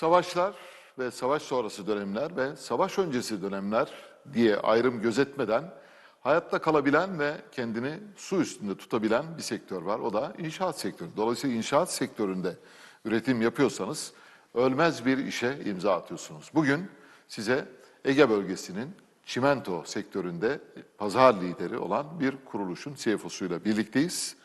Savaşlar ve savaş sonrası dönemler ve savaş öncesi dönemler diye ayrım gözetmeden hayatta kalabilen ve kendini su üstünde tutabilen bir sektör var. O da inşaat sektörü. Dolayısıyla inşaat sektöründe üretim yapıyorsanız ölmez bir işe imza atıyorsunuz. Bugün size Ege bölgesinin çimento sektöründe pazar lideri olan bir kuruluşun CFO'suyla birlikteyiz.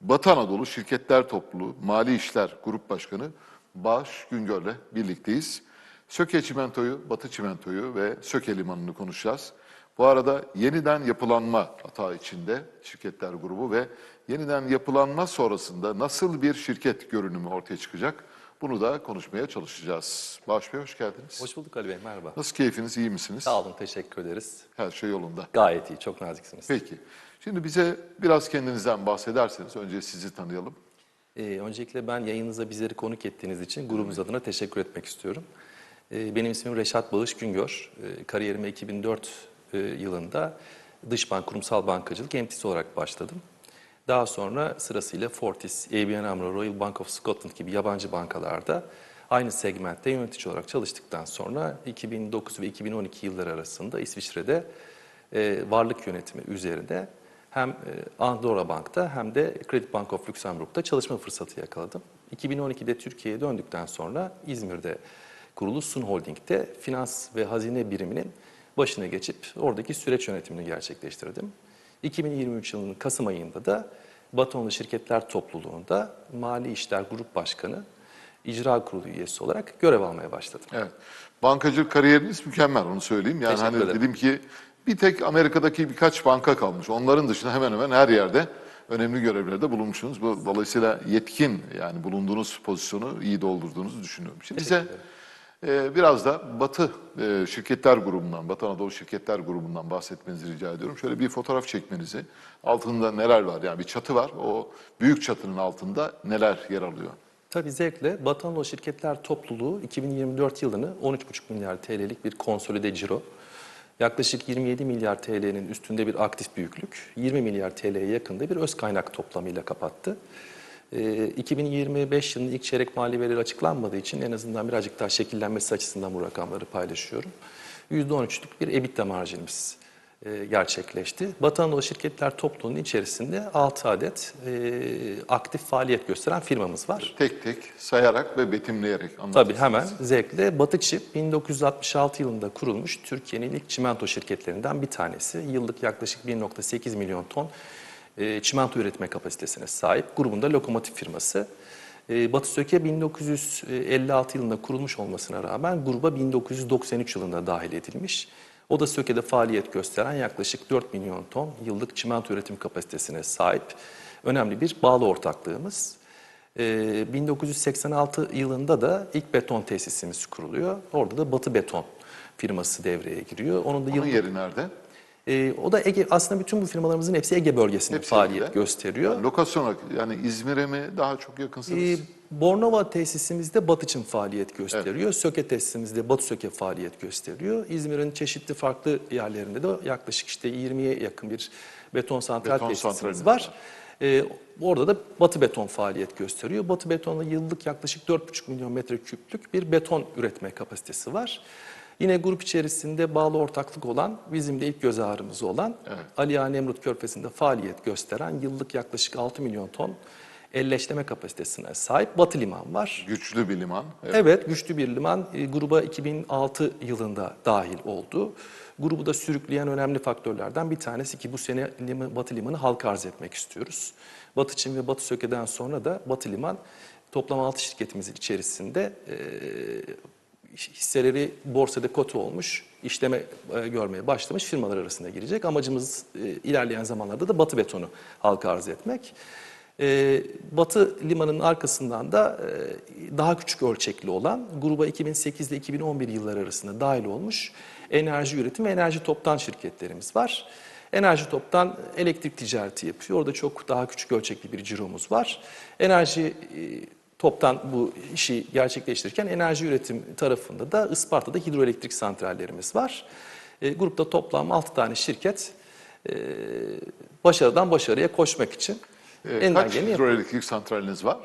Batı Anadolu Şirketler Topluluğu Mali İşler Grup Başkanı Bağış Güngör'le birlikteyiz. Söke Çimento'yu, Batı Çimento'yu ve Söke Limanı'nı konuşacağız. Bu arada yeniden yapılanma hata içinde şirketler grubu ve yeniden yapılanma sonrasında nasıl bir şirket görünümü ortaya çıkacak? Bunu da konuşmaya çalışacağız. Bağış Bey hoş geldiniz. Hoş bulduk Ali Bey, merhaba. Nasıl keyfiniz, iyi misiniz? Sağ olun, teşekkür ederiz. Her şey yolunda. Gayet iyi, çok naziksiniz. Peki. Şimdi bize biraz kendinizden bahsederseniz önce sizi tanıyalım. Ee, öncelikle ben yayınınıza bizleri konuk ettiğiniz için grubumuz adına teşekkür etmek istiyorum. Ee, benim ismim Reşat Bağış Güngör. Ee, kariyerime 2004 e, yılında dış bank, kurumsal bankacılık emtisi olarak başladım. Daha sonra sırasıyla Fortis, ABN AMRO, Royal Bank of Scotland gibi yabancı bankalarda aynı segmentte yönetici olarak çalıştıktan sonra 2009 ve 2012 yılları arasında İsviçre'de e, varlık yönetimi üzerinde hem e, Andorra Bank'ta hem de Credit Bank of Luxembourg'da çalışma fırsatı yakaladım. 2012'de Türkiye'ye döndükten sonra İzmir'de kurulu Sun Holding'de finans ve hazine biriminin başına geçip oradaki süreç yönetimini gerçekleştirdim. 2023 yılının Kasım ayında da Batonlu Şirketler Topluluğu'nda Mali İşler Grup Başkanı, İcra Kurulu üyesi olarak görev almaya başladım. Evet. Bankacılık kariyeriniz mükemmel onu söyleyeyim. Yani Teşekkür hani ederim. dedim ki bir tek Amerika'daki birkaç banka kalmış. Onların dışında hemen hemen her yerde önemli görevlerde bulunmuşsunuz. Bu dolayısıyla yetkin yani bulunduğunuz pozisyonu iyi doldurduğunuzu düşünüyorum. Şimdi bize e, biraz da Batı e, şirketler grubundan, Batı Anadolu şirketler grubundan bahsetmenizi rica ediyorum. Şöyle bir fotoğraf çekmenizi. Altında neler var? Yani bir çatı var. O büyük çatının altında neler yer alıyor? Tabii zevkle Batı Anadolu Şirketler Topluluğu 2024 yılını 13,5 milyar TL'lik bir konsolide ciro, yaklaşık 27 milyar TL'nin üstünde bir aktif büyüklük, 20 milyar TL'ye yakında bir öz kaynak toplamıyla kapattı. Ee, 2025 yılının ilk çeyrek mali verileri açıklanmadığı için en azından birazcık daha şekillenmesi açısından bu rakamları paylaşıyorum. %13'lük bir EBITDA marjimiz e, gerçekleşti. Batı Anadolu Şirketler Topluluğu'nun içerisinde 6 adet e, aktif faaliyet gösteren firmamız var. Tek tek sayarak ve betimleyerek anlatın. Tabii hemen zevkle Batı Çip 1966 yılında kurulmuş Türkiye'nin ilk çimento şirketlerinden bir tanesi. Yıllık yaklaşık 1.8 milyon ton e, çimento üretme kapasitesine sahip. Grubunda lokomotif firması. E, Batı Söke 1956 yılında kurulmuş olmasına rağmen gruba 1993 yılında dahil edilmiş. O da Söke'de faaliyet gösteren yaklaşık 4 milyon ton yıllık çimento üretim kapasitesine sahip önemli bir bağlı ortaklığımız. Ee, 1986 yılında da ilk beton tesisimiz kuruluyor. Orada da Batı Beton firması devreye giriyor. Onun da Onun yıllık, yeri nerede? Ee, o da Ege aslında bütün bu firmalarımızın hepsi Ege bölgesinde Hepsi faaliyet Ege'de. gösteriyor. Yani lokasyon olarak yani İzmir'e mi daha çok yakınsınız? Ee, Bornova tesisimizde Batı için faaliyet gösteriyor. Söke tesisimizde Batı Söke faaliyet gösteriyor. İzmir'in çeşitli farklı yerlerinde de yaklaşık işte 20'ye yakın bir beton santral Beton tesisimiz santraliniz var. Ee, orada da Batı Beton faaliyet gösteriyor. Batı Beton'da yıllık yaklaşık 4,5 milyon metreküplük bir beton üretme kapasitesi var. Yine grup içerisinde bağlı ortaklık olan, bizim de ilk göz ağrımız olan Ali Ağa Nemrut Körfezi'nde faaliyet gösteren yıllık yaklaşık 6 milyon ton elleşleme kapasitesine sahip Batı Liman var. Güçlü bir liman. Evet. Evet, güçlü bir liman. E, Gruba 2006 yılında dahil oldu. Grubu da sürükleyen önemli faktörlerden bir tanesi ki bu sene liman, Batı Limanı halka arz etmek istiyoruz. Batı Çin ve Batı Söke'den sonra da Batı Liman toplam 6 şirketimizin içerisinde e, hisseleri borsada kotu olmuş, işleme e, görmeye başlamış firmalar arasında girecek. Amacımız e, ilerleyen zamanlarda da Batı Betonu halka arz etmek. E, Batı Limanı'nın arkasından da e, daha küçük ölçekli olan gruba 2008 ile 2011 yılları arasında dahil olmuş enerji üretim ve enerji toptan şirketlerimiz var. Enerji toptan elektrik ticareti yapıyor. Orada çok daha küçük ölçekli bir ciromuz var. Enerji e, toptan bu işi gerçekleştirirken enerji üretim tarafında da Isparta'da hidroelektrik santrallerimiz var. E, grupta toplam 6 tane şirket e, başarıdan başarıya koşmak için Ee, elinden kaç geleni yapıyor. hidroelektrik santraliniz var?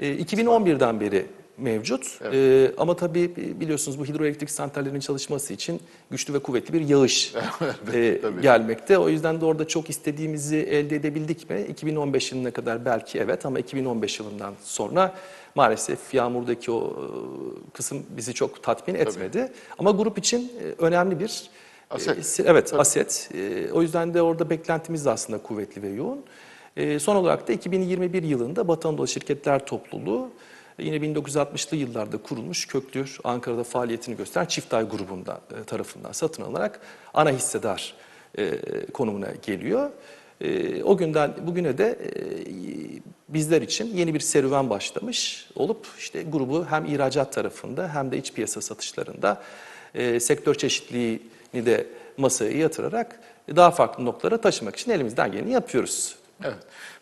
E, 2011'den beri mevcut. Ee, ama tabii biliyorsunuz bu hidroelektrik santrallerin çalışması için güçlü ve kuvvetli bir yağış e, tabii. gelmekte. O yüzden de orada çok istediğimizi elde edebildik mi? 2015 yılına kadar belki evet ama 2015 yılından sonra maalesef yağmurdaki o e, kısım bizi çok tatmin etmedi. Ama grup için e, önemli bir Aset. e, evet aset. E, o yüzden de orada beklentimiz de aslında kuvvetli ve yoğun. E, son olarak da 2021 yılında Batı Anadolu Şirketler Topluluğu e, yine 1960'lı yıllarda kurulmuş köklü Ankara'da faaliyetini gösteren Çiftay grubunda e, tarafından satın alarak ana hissedar e, konumuna geliyor. E, o günden bugüne de bizler için yeni bir serüven başlamış olup işte grubu hem ihracat tarafında hem de iç piyasa satışlarında sektör çeşitliliğini de masaya yatırarak daha farklı noktalara taşımak için elimizden geleni yapıyoruz. Evet.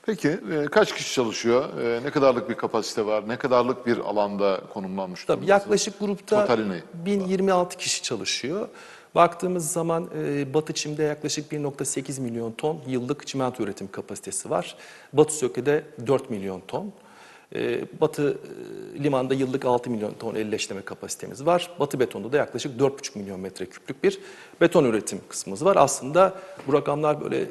Peki e, kaç kişi çalışıyor? E, ne kadarlık bir kapasite var? Ne kadarlık bir alanda konumlanmış Tabii yaklaşık grupta Totali ne? 1026 kişi çalışıyor. Baktığımız zaman e, Batı Çim'de yaklaşık 1.8 milyon ton yıllık çimento üretim kapasitesi var. Batı Söke'de 4 milyon ton. E, Batı e, Liman'da yıllık 6 milyon ton elleştirme kapasitemiz var. Batı Beton'da da yaklaşık 4,5 milyon metreküplük bir beton üretim kısmımız var. Aslında bu rakamlar böyle e,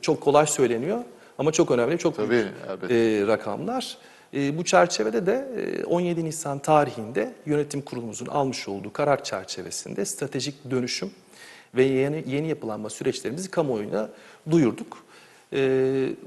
çok kolay söyleniyor ama çok önemli, çok Tabii, büyük elbette. e, rakamlar. E, bu çerçevede de e, 17 Nisan tarihinde yönetim kurulumuzun almış olduğu karar çerçevesinde stratejik dönüşüm ve yeni, yeni yapılanma süreçlerimizi kamuoyuna duyurduk. E,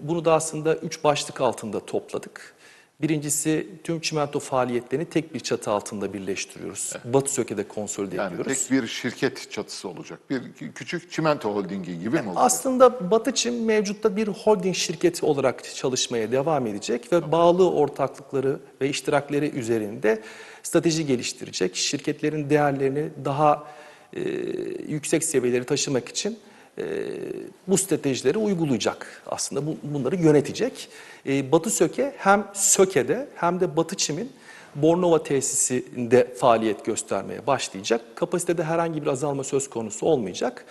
bunu da aslında üç başlık altında topladık. Birincisi tüm çimento faaliyetlerini tek bir çatı altında birleştiriyoruz. Batı Söke'de konsolide Yani ediyoruz. tek bir şirket çatısı olacak. Bir kü- küçük çimento holdingi gibi mi olacak? Aslında Batı Çim mevcutta bir holding şirketi olarak çalışmaya devam edecek ve bağlı ortaklıkları ve iştirakleri üzerinde strateji geliştirecek. Şirketlerin değerlerini daha e, yüksek seviyeleri taşımak için e, bu stratejileri uygulayacak aslında bu, bunları yönetecek. E, Batı Söke hem Söke'de hem de Batı Çim'in Bornova tesisinde faaliyet göstermeye başlayacak. Kapasitede herhangi bir azalma söz konusu olmayacak.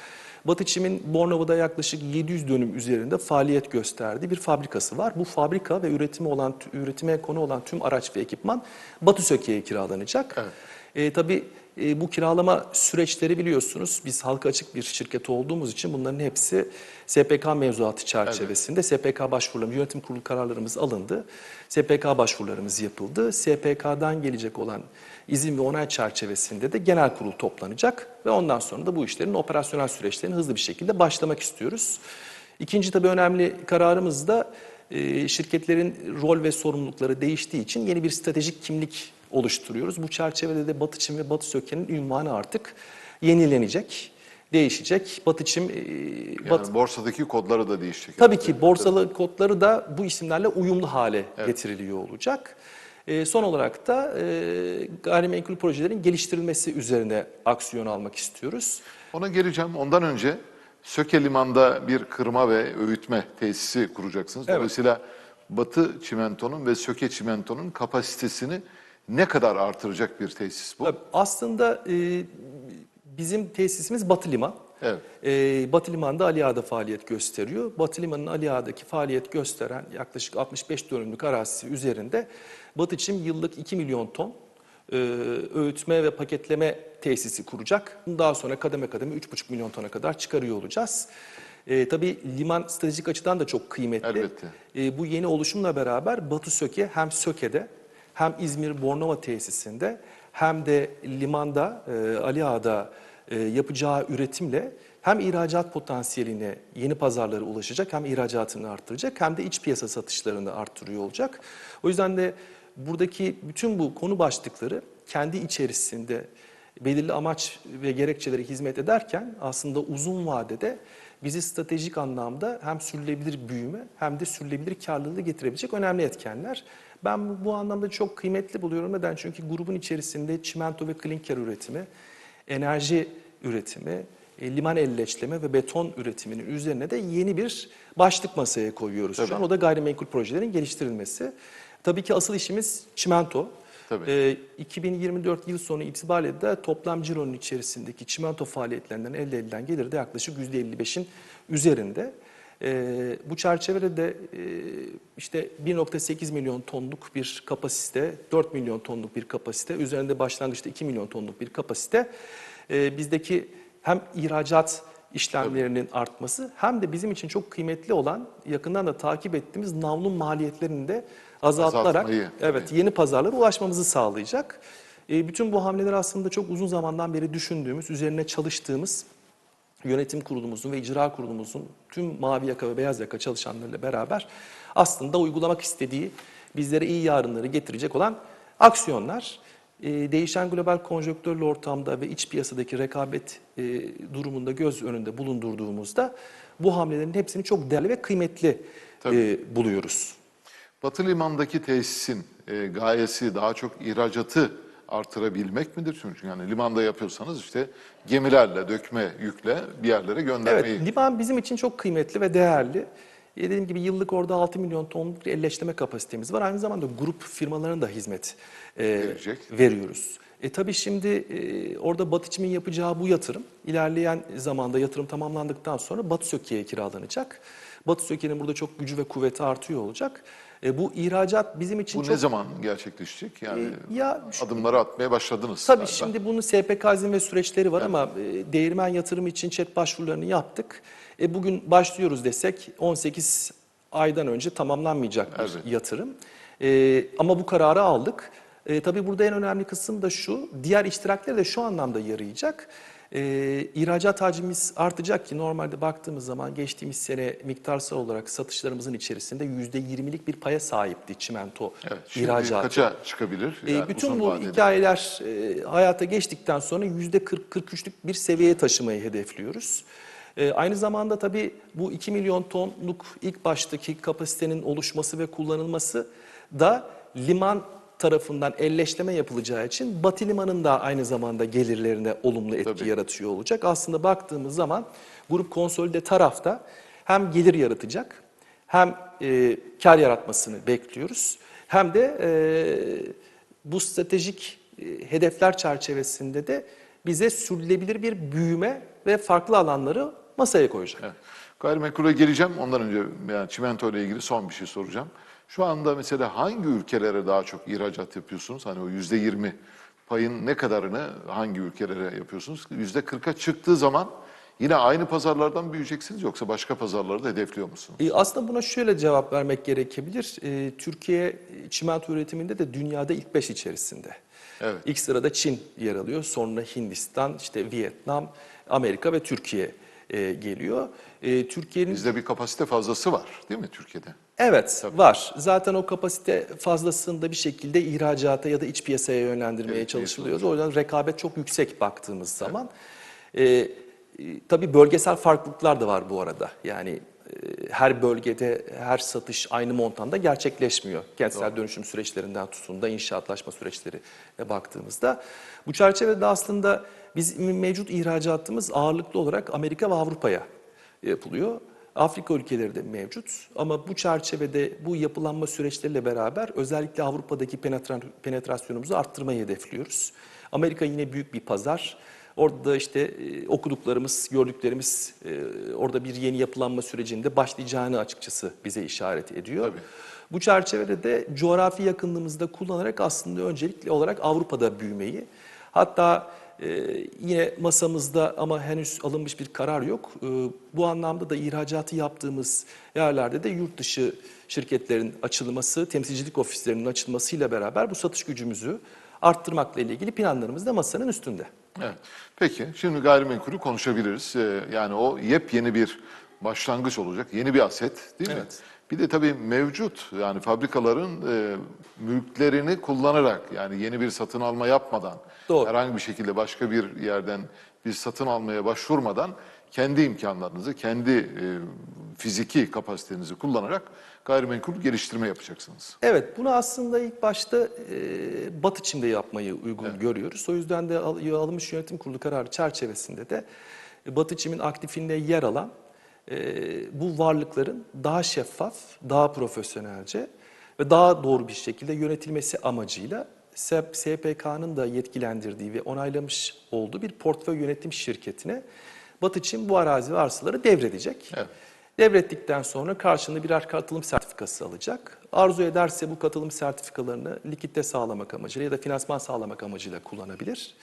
Batı Çim'in Bornova'da yaklaşık 700 dönüm üzerinde faaliyet gösterdiği bir fabrikası var. Bu fabrika ve üretimi olan üretime konu olan tüm araç ve ekipman Batı Söke'ye kiralanacak. Evet. E, tabii e, bu kiralama süreçleri biliyorsunuz. Biz halka açık bir şirket olduğumuz için bunların hepsi SPK mevzuatı çerçevesinde SPK başvurularımız, yönetim kurulu kararlarımız alındı. SPK başvurularımız yapıldı. SPK'dan gelecek olan izin ve onay çerçevesinde de genel kurul toplanacak ve ondan sonra da bu işlerin operasyonel süreçlerini hızlı bir şekilde başlamak istiyoruz. İkinci tabii önemli kararımız da e, şirketlerin rol ve sorumlulukları değiştiği için yeni bir stratejik kimlik oluşturuyoruz. Bu çerçevede de Batı Çim ve Batı Söke'nin ünvanı artık yenilenecek, değişecek. Batı Çim, e, Yani Batı- borsadaki kodları da değişecek. tabii ki borsalı kodları da bu isimlerle uyumlu hale getiriliyor olacak. E, son olarak da e, gayrimenkul projelerin geliştirilmesi üzerine aksiyon almak istiyoruz. Ona geleceğim. Ondan önce Söke Liman'da bir kırma ve öğütme tesisi kuracaksınız. Evet. Dolayısıyla Batı Çimento'nun ve Söke Çimento'nun kapasitesini ne kadar artıracak bir tesis bu? Tabii Aslında e, bizim tesisimiz Batı Liman. Evet. E, Batı Liman'da Ali Ağa'da faaliyet gösteriyor. Batı Liman'ın Ali Ağa'daki faaliyet gösteren yaklaşık 65 dönümlük arazisi üzerinde Batı Çim yıllık 2 milyon ton e, öğütme ve paketleme tesisi kuracak. Daha sonra kademe kademe 3,5 milyon tona kadar çıkarıyor olacağız. E, tabii liman stratejik açıdan da çok kıymetli. Elbette. E, bu yeni oluşumla beraber Batı Söke hem Söke'de hem İzmir Bornova tesisinde hem de limanda e, Ali Ağa'da e, yapacağı üretimle hem ihracat potansiyeline yeni pazarlara ulaşacak hem ihracatını arttıracak hem de iç piyasa satışlarını arttırıyor olacak. O yüzden de buradaki bütün bu konu başlıkları kendi içerisinde belirli amaç ve gerekçelere hizmet ederken aslında uzun vadede bizi stratejik anlamda hem sürülebilir büyüme hem de sürülebilir karlılığı getirebilecek önemli etkenler. Ben bu, bu anlamda çok kıymetli buluyorum. Neden? Çünkü grubun içerisinde çimento ve klinker üretimi, enerji üretimi, e, liman elleçleme ve beton üretiminin üzerine de yeni bir başlık masaya koyuyoruz şu an. O da gayrimenkul projelerin geliştirilmesi. Tabii ki asıl işimiz çimento. Tabii. Ee, 2024 yıl sonu itibariyle de toplam cironun içerisindeki çimento faaliyetlerinden elde edilen gelir de yaklaşık %55'in üzerinde. E, bu çerçevede de e, işte 1.8 milyon tonluk bir kapasite, 4 milyon tonluk bir kapasite, üzerinde başlangıçta 2 milyon tonluk bir kapasite. E, bizdeki hem ihracat işlemlerinin artması hem de bizim için çok kıymetli olan yakından da takip ettiğimiz navlun maliyetlerini de azaltarak Azaltmayı, evet yeni pazarlara ulaşmamızı sağlayacak. E, bütün bu hamleler aslında çok uzun zamandan beri düşündüğümüz, üzerine çalıştığımız yönetim kurulumuzun ve icra kurulumuzun tüm mavi yaka ve beyaz yaka çalışanlarıyla beraber aslında uygulamak istediği bizlere iyi yarınları getirecek olan aksiyonlar. E, değişen global konjonktürlü ortamda ve iç piyasadaki rekabet e, durumunda göz önünde bulundurduğumuzda bu hamlelerin hepsini çok değerli ve kıymetli e, buluyoruz. Batı limandaki tesisin gayesi daha çok ihracatı artırabilmek midir? Çünkü yani limanda yapıyorsanız işte gemilerle, dökme yükle bir yerlere göndermeyi. Evet, liman bizim için çok kıymetli ve değerli. E, Dediğim gibi yıllık orada 6 milyon tonluk elleştirme kapasitemiz var. Aynı zamanda grup firmalarına da hizmet e, Verecek. veriyoruz. E tabii şimdi e, orada Batıçim'in yapacağı bu yatırım ilerleyen zamanda yatırım tamamlandıktan sonra Batı Söke'ye kiralanacak. Batı Söke'nin burada çok gücü ve kuvveti artıyor olacak. E, bu ihracat bizim için Bu çok... ne zaman gerçekleşecek? Yani E, ya şu- adımları atmaya başladınız. Tabii galiba. şimdi bunun SPK izin ve süreçleri var ama e, değirmen yatırımı için chat başvurularını yaptık. E, bugün başlıyoruz desek 18 aydan önce tamamlanmayacak bir Evet. yatırım. E, ama bu kararı aldık. E, tabii burada en önemli kısım da şu, diğer iştirakleri de şu anlamda yarayacak. E, ihracat hacmimiz artacak ki normalde baktığımız zaman geçtiğimiz sene miktarsal olarak satışlarımızın içerisinde %20'lik bir paya sahipti çimento Evet, şimdi ihracatı. kaça çıkabilir? E, Yani bütün bu vadede. hikayeler e, hayata geçtikten sonra yüzde 40-43'lük bir seviyeye taşımayı hedefliyoruz. E, aynı zamanda tabii bu 2 milyon tonluk ilk baştaki kapasitenin oluşması ve kullanılması da liman tarafından elleşleme yapılacağı için Batı Liman'ın da aynı zamanda gelirlerine olumlu etki Tabii. yaratıyor olacak. Aslında baktığımız zaman grup konsolide tarafta hem gelir yaratacak hem e, kar yaratmasını bekliyoruz hem de e, bu stratejik e, hedefler çerçevesinde de bize sürdürülebilir bir büyüme ve farklı alanları masaya koyacak. Evet. Gayrimenkule geleceğim. Ondan önce yani çimento ile ilgili son bir şey soracağım. Şu anda mesela hangi ülkelere daha çok ihracat yapıyorsunuz? Hani o yüzde yirmi payın ne kadarını hangi ülkelere yapıyorsunuz? Yüzde kırka çıktığı zaman yine aynı pazarlardan büyüyeceksiniz yoksa başka pazarları da hedefliyor musunuz? E, Aslında buna şöyle cevap vermek gerekebilir. E, Türkiye çimento üretiminde de dünyada ilk beş içerisinde. Evet. İlk sırada Çin yer alıyor, sonra Hindistan, işte Vietnam, Amerika ve Türkiye e, geliyor. E, Türkiye'nin Bizde bir kapasite fazlası var değil mi Türkiye'de? Evet var. Zaten o kapasite fazlasını da bir şekilde ihracata ya da iç piyasaya yönlendirmeye Evet, çalışılıyordu. O yüzden rekabet çok yüksek baktığımız zaman. Ee, e, tabii bölgesel farklılıklar da var bu arada. Yani e, her bölgede her satış aynı montanda gerçekleşmiyor. Kentsel dönüşüm süreçlerinden tutun da inşaatlaşma süreçlerine baktığımızda. Bu çerçevede aslında biz mevcut ihracatımız ağırlıklı olarak Amerika ve Avrupa'ya yapılıyor. Afrika ülkeleri de mevcut ama bu çerçevede bu yapılanma süreçleriyle beraber özellikle Avrupa'daki penetra- penetrasyonumuzu arttırmayı hedefliyoruz. Amerika yine büyük bir pazar. Orada da işte e, okuduklarımız, gördüklerimiz e, orada bir yeni yapılanma sürecinde başlayacağını açıkçası bize işaret ediyor. Tabii. Bu çerçevede de coğrafi yakınlığımızı da kullanarak aslında öncelikli olarak Avrupa'da büyümeyi hatta e, yine masamızda ama henüz alınmış bir karar yok. E, bu anlamda da ihracatı yaptığımız yerlerde de yurt dışı şirketlerin açılması, temsilcilik ofislerinin açılmasıyla beraber bu satış gücümüzü arttırmakla ilgili planlarımız da masanın üstünde. Evet. Peki şimdi gayrimenkulü konuşabiliriz. Ee, yani o yepyeni bir başlangıç olacak. Yeni bir aset değil mi? Evet. Bir de tabii mevcut yani fabrikaların e, mülklerini kullanarak yani yeni bir satın alma yapmadan Doğru. herhangi bir şekilde başka bir yerden bir satın almaya başvurmadan kendi imkanlarınızı, kendi e, fiziki kapasitenizi kullanarak gayrimenkul geliştirme yapacaksınız. Evet, bunu aslında ilk başta e, Batı Çin'de yapmayı uygun görüyoruz. O yüzden de al- alınmış yönetim kurulu kararı çerçevesinde de e, Batı Çin'in aktifinde yer alan e, bu varlıkların daha şeffaf, daha profesyonelce ve daha doğru bir şekilde yönetilmesi amacıyla SPK'nın da yetkilendirdiği ve onaylamış olduğu bir portföy yönetim şirketine Batı Çin bu arazi ve arsaları devredecek. Evet. Devrettikten sonra karşılığında birer katılım sertifikası alacak. Arzu ederse bu katılım sertifikalarını likitte sağlamak amacıyla ya da finansman sağlamak amacıyla kullanabilir.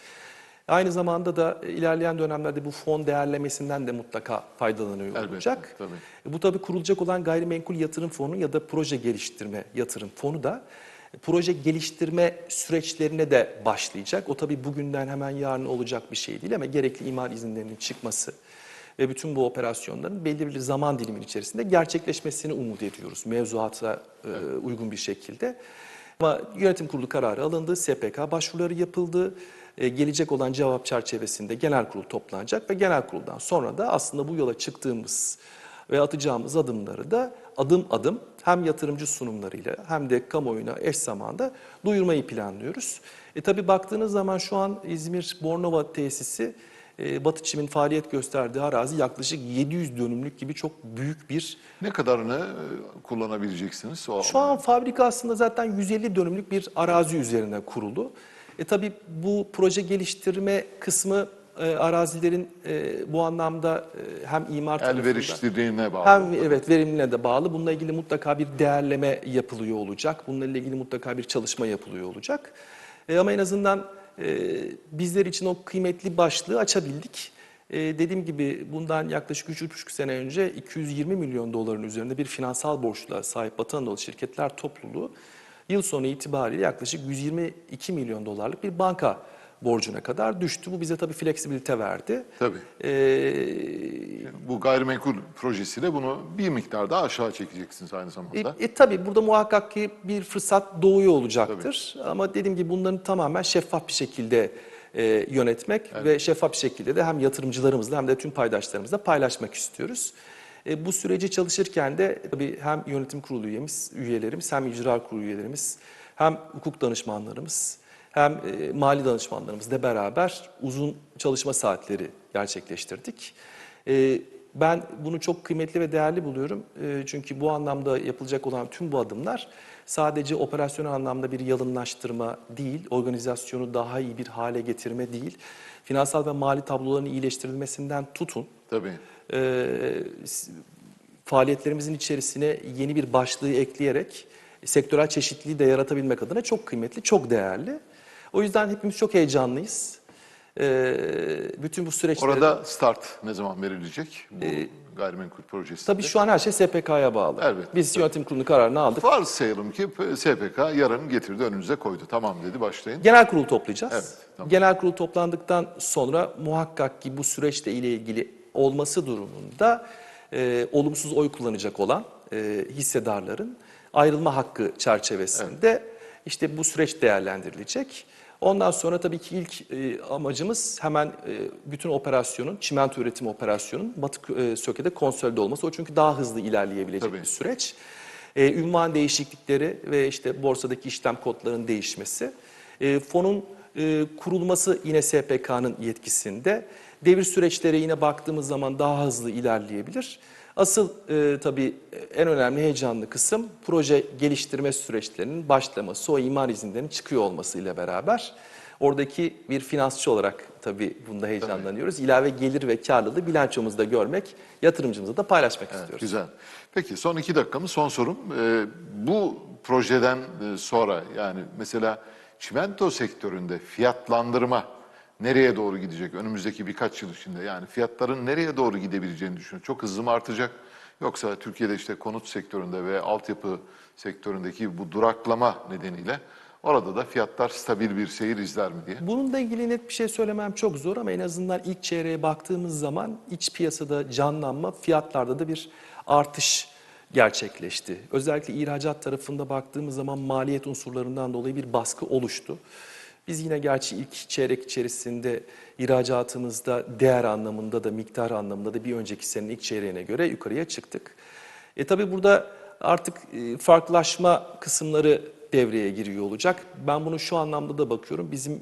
Aynı zamanda da e, ilerleyen dönemlerde bu fon değerlemesinden de mutlaka faydalanıyor Elbette, olacak. tabii. E, Bu tabii kurulacak olan gayrimenkul yatırım fonu ya da proje geliştirme yatırım fonu da proje geliştirme süreçlerine de başlayacak. O tabii bugünden hemen yarın olacak bir şey değil ama gerekli imar izinlerinin çıkması ve bütün bu operasyonların belli bir zaman dilimin içerisinde gerçekleşmesini umut ediyoruz mevzuata e, uygun bir şekilde. Ama yönetim kurulu kararı alındı, SPK başvuruları yapıldı. E, gelecek olan cevap çerçevesinde genel kurul toplanacak ve genel kuruldan sonra da aslında bu yola çıktığımız ve atacağımız adımları da adım adım hem yatırımcı sunumlarıyla hem de kamuoyuna eş zamanda duyurmayı planlıyoruz. E tabi baktığınız zaman şu an İzmir Bornova tesisi e, Batı Çim'in faaliyet gösterdiği arazi yaklaşık 700 dönümlük gibi çok büyük bir Ne kadarını e, kullanabileceksiniz? O şu an fabrika aslında zaten 150 dönümlük bir arazi üzerine kurulu. E tabii bu proje geliştirme kısmı e, arazilerin e, bu anlamda e, hem imar elverişliliğine bağlı. hem evet verimliliğine de bağlı. Bununla ilgili mutlaka bir değerleme yapılıyor olacak. Bununla ilgili mutlaka bir çalışma yapılıyor olacak. E, ama en azından e, bizler için o kıymetli başlığı açabildik. E, dediğim gibi bundan yaklaşık 3,5 sene önce 220 milyon doların üzerinde bir finansal borçla sahip Batı Anadolu Şirketler Topluluğu yıl sonu itibariyle yaklaşık 122 milyon dolarlık bir banka borcuna kadar düştü. Bu bize tabii fleksibilite verdi. Tabii. E, Bu gayrimenkul projesiyle bunu bir miktar daha aşağı çekeceksiniz aynı E, zamanda. e, tabii burada muhakkak ki bir fırsat doğuyor olacaktır. Ama dediğim gibi bunların tamamen şeffaf bir şekilde e, yönetmek ve şeffaf bir şekilde de hem yatırımcılarımızla hem de tüm paydaşlarımızla paylaşmak istiyoruz. E, bu süreci çalışırken de tabii hem yönetim kurulu üyemiz, üyelerimiz hem icra kurulu üyelerimiz hem hukuk danışmanlarımız hem e, mali danışmanlarımızla beraber uzun çalışma saatleri gerçekleştirdik. E, ben bunu çok kıymetli ve değerli buluyorum. E, Çünkü bu anlamda yapılacak olan tüm bu adımlar sadece operasyonel anlamda bir yalınlaştırma değil, organizasyonu daha iyi bir hale getirme değil, finansal ve mali tabloların iyileştirilmesinden tutun, Tabii. e, faaliyetlerimizin içerisine yeni bir başlığı ekleyerek sektörel çeşitliliği de yaratabilmek adına çok kıymetli, çok değerli. O yüzden hepimiz çok heyecanlıyız. E, bütün bu süreçlere... Orada start ne zaman verilecek bu gayrimenkul projesi? Ee, Tabii şu an her şey SPK'ya bağlı. Elbette, Biz yönetim kurulu kararını aldık. Varsayalım ki SPK yarın getirdi önünüze koydu. Tamam dedi başlayın. Genel kurul toplayacağız. Evet, tamam. Genel kurul toplandıktan sonra muhakkak ki bu süreçle ile ilgili olması durumunda e, olumsuz oy kullanacak olan e, hissedarların ayrılma hakkı çerçevesinde işte bu süreç değerlendirilecek. Ondan sonra tabii ki ilk e, amacımız hemen e, bütün operasyonun, çimento üretim operasyonun Batı e, Söke'de konsolide olması. O çünkü daha hızlı ilerleyebilecek Tabii. bir süreç. E, ünvan değişiklikleri ve işte borsadaki işlem kodlarının değişmesi. E, fonun e, kurulması yine SPK'nın yetkisinde. Devir süreçleri yine baktığımız zaman daha hızlı ilerleyebilir. Asıl e, tabii en önemli heyecanlı kısım proje geliştirme süreçlerinin başlaması, o imar izinlerinin çıkıyor olmasıyla beraber. Oradaki bir finansçı olarak tabii bunda heyecanlanıyoruz. İlave gelir ve karlılığı bilançomuzda görmek, yatırımcımızla da paylaşmak istiyoruz. güzel. Peki son iki dakikamız son sorum. Ee, bu projeden e, sonra yani mesela çimento sektöründe fiyatlandırma nereye doğru gidecek önümüzdeki birkaç yıl içinde? Yani fiyatların nereye doğru gidebileceğini düşünüyorum. Çok hızlı mı artacak? Yoksa Türkiye'de işte konut sektöründe ve altyapı sektöründeki bu duraklama nedeniyle orada da fiyatlar stabil bir seyir izler mi diye. Bununla ilgili net bir şey söylemem çok zor ama en azından ilk çeyreğe baktığımız zaman iç piyasada canlanma, fiyatlarda da bir artış gerçekleşti. Özellikle ihracat tarafında baktığımız zaman maliyet unsurlarından dolayı bir baskı oluştu. Biz yine gerçi ilk çeyrek içerisinde ihracatımızda değer anlamında da miktar anlamında da bir önceki senenin ilk çeyreğine göre yukarıya çıktık. E tabii burada artık e, farklılaşma kısımları devreye giriyor olacak. Ben bunu şu anlamda da bakıyorum. Bizim e,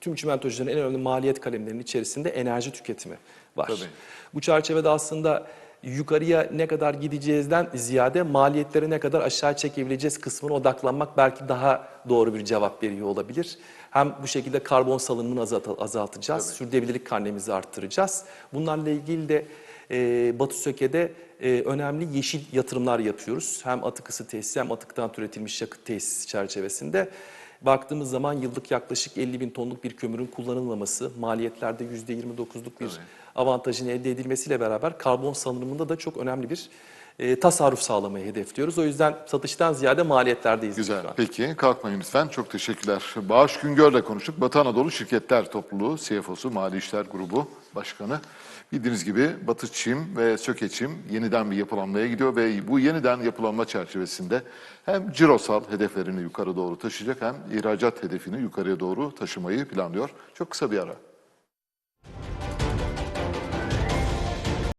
tüm çimentocuların en önemli maliyet kalemlerinin içerisinde enerji tüketimi var. Tabii. Bu çerçevede aslında yukarıya ne kadar gideceğizden ziyade maliyetleri ne kadar aşağı çekebileceğiz kısmına odaklanmak belki daha doğru bir cevap veriyor olabilir. Hem bu şekilde karbon salınımını azalt- azaltacağız, sürdürülebilirlik karnemizi arttıracağız. Bunlarla ilgili de e, Batu Söke'de e, önemli yeşil yatırımlar yapıyoruz. Hem atık ısı tesisi hem atıktan türetilmiş yakıt tesisi çerçevesinde. Baktığımız zaman yıllık yaklaşık 50 bin tonluk bir kömürün kullanılmaması, maliyetlerde %29'luk bir avantajın elde edilmesiyle beraber karbon salınımında da çok önemli bir e, tasarruf sağlamayı hedefliyoruz. O yüzden satıştan ziyade maliyetlerdeyiz. Güzel. an. Peki kalkmayın lütfen. Çok teşekkürler. Bağış Güngör'le konuştuk. Batı Anadolu Şirketler Topluluğu CFO'su, Mali İşler Grubu Başkanı. Bildiğiniz gibi Batı Çim ve Söke Çim yeniden bir yapılanmaya gidiyor ve bu yeniden yapılanma çerçevesinde hem cirosal hedeflerini yukarı doğru taşıyacak hem ihracat hedefini yukarıya doğru taşımayı planlıyor. Çok kısa bir ara.